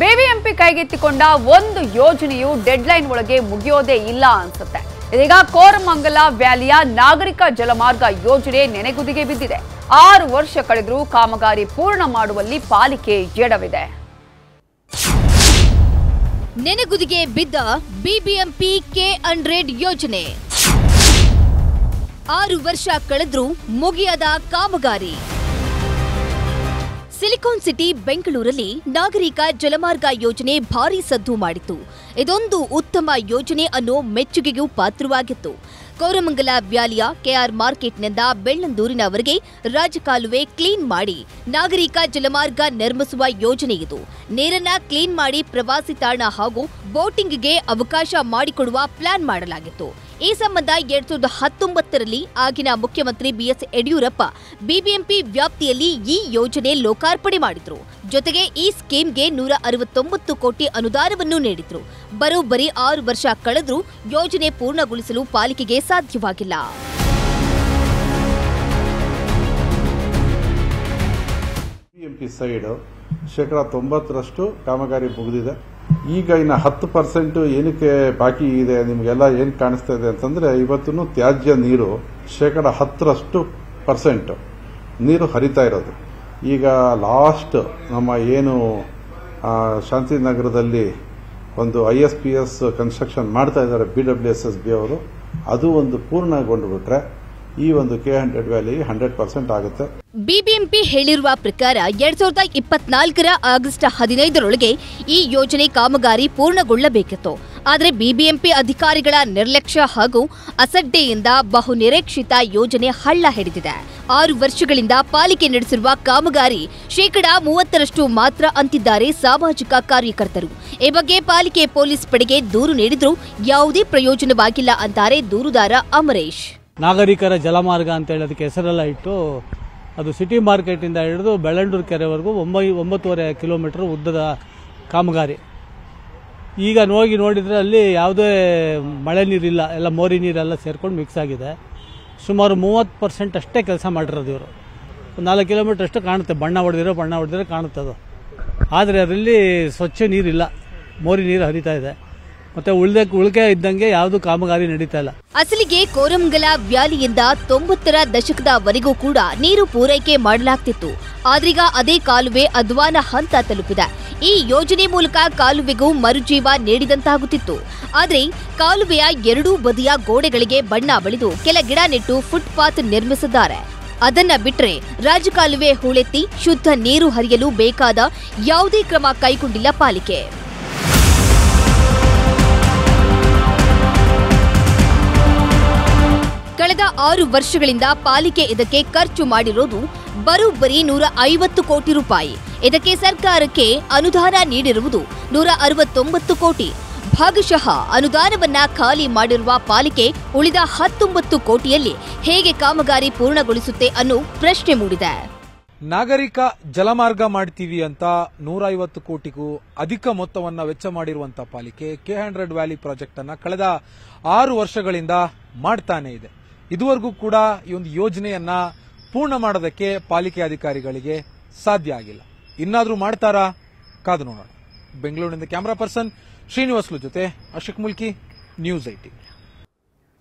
BBMP ಕೈಗೆತ್ತಿಕೊಂಡ ಒಂದು ಯೋಜನೆಯು ಡೆಡ್ಲೈನ್ ಒಳಗೆ ಮುಗಿಯೋದೇ ಇಲ್ಲ ಅನ್ಸುತ್ತೆ. ಇದೀಗ ಕೋರಮಂಗಲ ವ್ಯಾಲಿಯ ನಾಗರಿಕ ಜಲಮಾರ್ಗ ಯೋಜನೆ ನೆನೆಗುದಿಗೆ ಬಿದ್ದಿದೆ. ಆರು ವರ್ಷ ಕಳೆದರೂ ಕಾಮಗಾರಿ ಪೂರ್ಣ ಮಾಡುವಲ್ಲಿ ಪಾಲಿಕೆ ಎಡವಿದೆ. ನೆನೆಗುದಿಗೆ ಬಿದ್ದ ಬಿಬಿಎಂಪಿ ಕೆ ಹಂಡ್ರೆಡ್ ಯೋಜನೆ. ಆರು ವರ್ಷ ಕಳೆದರೂ ಮುಗಿಯದ ಕಾಮಗಾರಿ. ಸಿಲಿಕಾನ್ ಸಿಟಿ, ಬೆಂಗಳೂರಲ್ಲಿ ನಾಗರಿಕ ಜಲಮಾರ್ಗ ಯೋಜನೆ ಭಾರಿ ಸದ್ದು ಮಾಡಿತು ಇದೊಂದು ಉತ್ತಮ ಯೋಜನೆ ಅನ್ನೋ ಮೆಚ್ಚುಗೆಗೂ ಪಾತ್ರವಾಗಿತ್ತು. ಕೋರಮಂಗಲ ವ್ಯಾಲಿಯ ಕೆಆರ್ ಮಾರ್ಕೆಟ್ನಿಂದ ಬೆಳ್ಳಂದೂರಿನವರೆಗೆ ರಾಜಕಾಲುವೆ ಕ್ಲೀನ್ ಮಾಡಿ ನಾಗರಿಕ ಜಲಮಾರ್ಗ ನಿರ್ಮಿಸುವ ಯೋಜನೆ ಇದು. ನೀರನ್ನ ಕ್ಲೀನ್ ಮಾಡಿ ಪ್ರವಾಸಿ ತಾಣ ಹಾಗೂ ಬೋಟಿಂಗ್ಗೆ ಅವಕಾಶ ಮಾಡಿಕೊಡುವ ಪ್ಲಾನ್ ಮಾಡಲಾಗಿತ್ತು. ಈ ಸಂಬಂಧ ಎರಡ್ ಸಾವಿರದ ಹತ್ತೊಂಬತ್ತರಲ್ಲಿ ಆಗಿನ ಮುಖ್ಯಮಂತ್ರಿ ಬಿಎಸ್ ಯಡಿಯೂರಪ್ಪ ಬಿಬಿಎಂಪಿ ವ್ಯಾಪ್ತಿಯಲ್ಲಿ ಈ ಯೋಜನೆ ಲೋಕಾರ್ಪಣೆ ಮಾಡಿದ್ರು. ಜೊತೆಗೆ ಈ ಸ್ಕೀಮ್ಗೆ ನೂರ ಅರವತ್ತೊಂಬತ್ತು ಕೋಟಿ ಅನುದಾನವನ್ನು ನೀಡಿದ್ರು. ಬರೋಬ್ಬರಿ ಆರು ವರ್ಷ ಕಳೆದ್ರೂ ಯೋಜನೆ ಪೂರ್ಣಗೊಳಿಸಲು ಪಾಲಿಕೆಗೆ ಸಾಧ್ಯವಾಗಿಲ್ಲ. ಬಿಎಂಪಿ ಸೈಡ್ ಶೇಕಡ ತೊಂಬತ್ತರಷ್ಟು ಕಾಮಗಾರಿ ಮುಗಿದಿದೆ. ಈಗ ಇನ್ನು ಹತ್ತು ಪರ್ಸೆಂಟ್ ಏನಕ್ಕೆ ಬಾಕಿ ಇದೆ, ನಿಮಗೆಲ್ಲ ಏನ್ ಕಾಣಿಸ್ತಾ ಇದೆ ಅಂತಂದ್ರೆ ಇವತ್ತು ತ್ಯಾಜ್ಯ ನೀರು ಶೇಕಡ ಹತ್ತರಷ್ಟು ಪರ್ಸೆಂಟ್ ನೀರು ಹರಿತಾ ಇರೋದು. ಈಗ ಲಾಸ್ಟ್ ನಮ್ಮ ಏನು ಶಾಂತಿನಗರದಲ್ಲಿ ಒಂದು I S P S construction ಮಾಡ್ತಾ ಇದ್ದಾರೆ, B W S S B ಅವರು. ಅದು ಒಂದು ಪೂರ್ಣಗೊಂಡು ಬಿಟ್ರೆ ಈ ಒಂದು K hundred valley hundred percent ಆಗುತ್ತೆ. ಬಿಬಿಎಂಪಿ ಹೇಳಿರುವ ಪ್ರಕಾರ ಎರಡ್ ಸಾವಿರದ ಇಪ್ಪತ್ನಾಲ್ಕರ ಆಗಸ್ಟ್ ಹದಿನೈದರೊಳಗೆ ಈ ಯೋಜನೆ ಕಾಮಗಾರಿ ಪೂರ್ಣಗೊಳ್ಳಬೇಕಿತ್ತು. ಆದರೆ ಬಿಬಿಎಂಪಿ ಅಧಿಕಾರಿಗಳ ನಿರ್ಲಕ್ಷ್ಯ ಹಾಗೂ ಅಸಡ್ಡೆಯಿಂದ ಬಹು ನಿರೀಕ್ಷಿತ ಯೋಜನೆ ಹಳ್ಳ ಹಿಡಿದಿದೆ. ಆರು ವರ್ಷಗಳಿಂದ ಪಾಲಿಕೆ ನಡೆಸಿರುವ ಕಾಮಗಾರಿ ಶೇಕಡಾ ಮೂವತ್ತರಷ್ಟು ಮಾತ್ರ ಅಂತಿದ್ದಾರೆ ಸಾಮಾಜಿಕ ಕಾರ್ಯಕರ್ತರು. ಈ ಬಗ್ಗೆ ಪಾಲಿಕೆ ಪೊಲೀಸ್ ಪಡೆಗೆ ದೂರು ನೀಡಿದ್ರೂ ಯಾವುದೇ ಪ್ರಯೋಜನವಾಗಿಲ್ಲ ಅಂತಾರೆ ದೂರುದಾರ ಅಮರೇಶ್. ನಾಗರಿಕರ ಜಲಮಾರ್ಗ ಅಂತ ಹೇಳೋದಕ್ಕೆ ಹೆಸರೆಲ್ಲ ಇಟ್ಟು ಅದು ಸಿಟಿ ಮಾರ್ಕೆಟಿಂದ ಹಿಡಿದು ಬೆಳ್ಳಂಡೂರು ಕೆರೆವರೆಗೂ ಒಂಬೈ, ಒಂಬತ್ತುವರೆ ಕಿಲೋಮೀಟರ್ ಉದ್ದದ ಕಾಮಗಾರಿ. ಈಗ ಹೋಗಿ ನೋಡಿದರೆ ಅಲ್ಲಿ ಯಾವುದೇ ಮಳೆ ನೀರಿಲ್ಲ, ಎಲ್ಲ ಮೋರಿ ನೀರೆಲ್ಲ ಸೇರಿಕೊಂಡು ಮಿಕ್ಸ್ ಆಗಿದೆ. ಸುಮಾರು ಮೂವತ್ತು ಪರ್ಸೆಂಟ್ ಅಷ್ಟೇ ಕೆಲಸ ಮಾಡಿರೋದು ಇವರು. ನಾಲ್ಕು ಕಿಲೋಮೀಟರ್ ಅಷ್ಟು ಕಾಣುತ್ತೆ, ಬಣ್ಣ ಹೊಡೆದಿರೋ ಬಣ್ಣ ಹೊಡೆದಿರೋ ಕಾಣುತ್ತೆ ಅದು. ಆದರೆ ಅದರಲ್ಲಿ ಸ್ವಚ್ಛ ನೀರಿಲ್ಲ, ಮೋರಿ ನೀರು ಹರಿತಾ ಇದೆ. ಮತ್ತು ಉಳ್ದೆ ಉಳಿಕೆ ಇದ್ದಂಗೆ ಯಾವುದು ಕಾಮಗಾರಿ ನಡೀತಾ ಇಲ್ಲ. ಅಸಲಿಗೆ ಕೋರಂಗಲ ವ್ಯಾಲಿಯಿಂದ ತೊಂಬತ್ತರ ದಶಕದವರೆಗೂ ಕೂಡ ನೀರು ಪೂರೈಕೆ ಮಾಡಲಾಗ್ತಿತ್ತು. ಆದ್ರೀಗ ಅದೇ ಕಾಲುವೆ ಅಧ್ವಾನ ಹಂತ ತಲುಪಿದೆ. ಈ ಯೋಜನೆ ಮೂಲಕ ಕಾಲುವೆಗೂ ಮರುಜೀವ ನೀಡಿದಂತಾಗುತ್ತಿತ್ತು. ಆದರೆ ಕಾಲುವೆಯ ಎರಡೂ ಬದಿಯ ಗೋಡೆಗಳಿಗೆ ಬಣ್ಣ ಬಳಿದು ಕೆಲ ಗಿಡ ನೆಟ್ಟು ಫುಟ್ಪಾತ್ ನಿರ್ಮಿಸಿದ್ದಾರೆ. ಅದನ್ನ ಬಿಟ್ರೆ ರಾಜಕಾಲುವೆ ಹೂಳೆತ್ತಿ ಶುದ್ಧ ನೀರು ಹರಿಯಲು ಬೇಕಾದ ಯಾವುದೇ ಕ್ರಮ ಕೈಗೊಂಡಿಲ್ಲ ಪಾಲಿಕೆ. ಕಳೆದ ಆರು ವರ್ಷಗಳಿಂದ ಪಾಲಿಕೆ ಇದಕ್ಕೆ ಖರ್ಚು ಮಾಡಿರೋದು ಬರೋಬ್ಬರಿ ನೂರ ಐವತ್ತು ಕೋಟಿ ರೂಪಾಯಿ. ಇದಕ್ಕೆ ಸರ್ಕಾರಕ್ಕೆ ಅನುದಾನ ನೀಡಿರುವುದು ನೂರ ಅರವತ್ತೊಂಬತ್ತು ಕೋಟಿ. ಭಾಗಶಃ ಅನುದಾನವನ್ನ ಖಾಲಿ ಮಾಡಿರುವ ಪಾಲಿಕೆ ಉಳಿದ ಹತ್ತೊಂಬತ್ತು ಕೋಟಿಯಲ್ಲಿ ಹೇಗೆ ಕಾಮಗಾರಿ ಪೂರ್ಣಗೊಳಿಸುತ್ತೆ ಅನ್ನೋ ಪ್ರಶ್ನೆ ಮೂಡಿದೆ. ನಾಗರಿಕ ಜಲಮಾರ್ಗ ಮಾಡ್ತೀವಿ ಅಂತ ನೂರೈವತ್ತು ಕೋಟಿಗೂ ಅಧಿಕ ಮೊತ್ತವನ್ನ ವೆಚ್ಚ ಮಾಡಿರುವಂತಹ ಪಾಲಿಕೆ ಕೆ ಹಂಡ್ರೆಡ್ ವ್ಯಾಲಿ ಪ್ರಾಜೆಕ್ಟ್ ಅನ್ನ ಕಳೆದ ಆರು ವರ್ಷಗಳಿಂದ ಮಾಡ್ತಾನೆ ಇದೆ. ಇದುವರೆಗೂ ಕೂಡ ಈ ಒಂದು ಯೋಜನೆಯನ್ನ ಪೂರ್ಣ ಮಾಡೋದಕ್ಕೆ ಪಾಲಿಕೆ ಅಧಿಕಾರಿಗಳಿಗೆ ಸಾಧ್ಯ ಆಗಿಲ್ಲ. ಇನ್ನಾದರೂ ಮಾಡ್ತಾರಾ? ಕಾದು ನೋಡೋಣ. ಬೆಂಗಳೂರಿನಿಂದ ಕ್ಯಾಮರಾ ಪರ್ಸನ್ ಶ್ರೀನಿವಾಸ್ಲು ಜೊತೆ ಅಶೋಕ್ ಮುಲ್ಕಿ, ನ್ಯೂಸ್ ಐಟಿ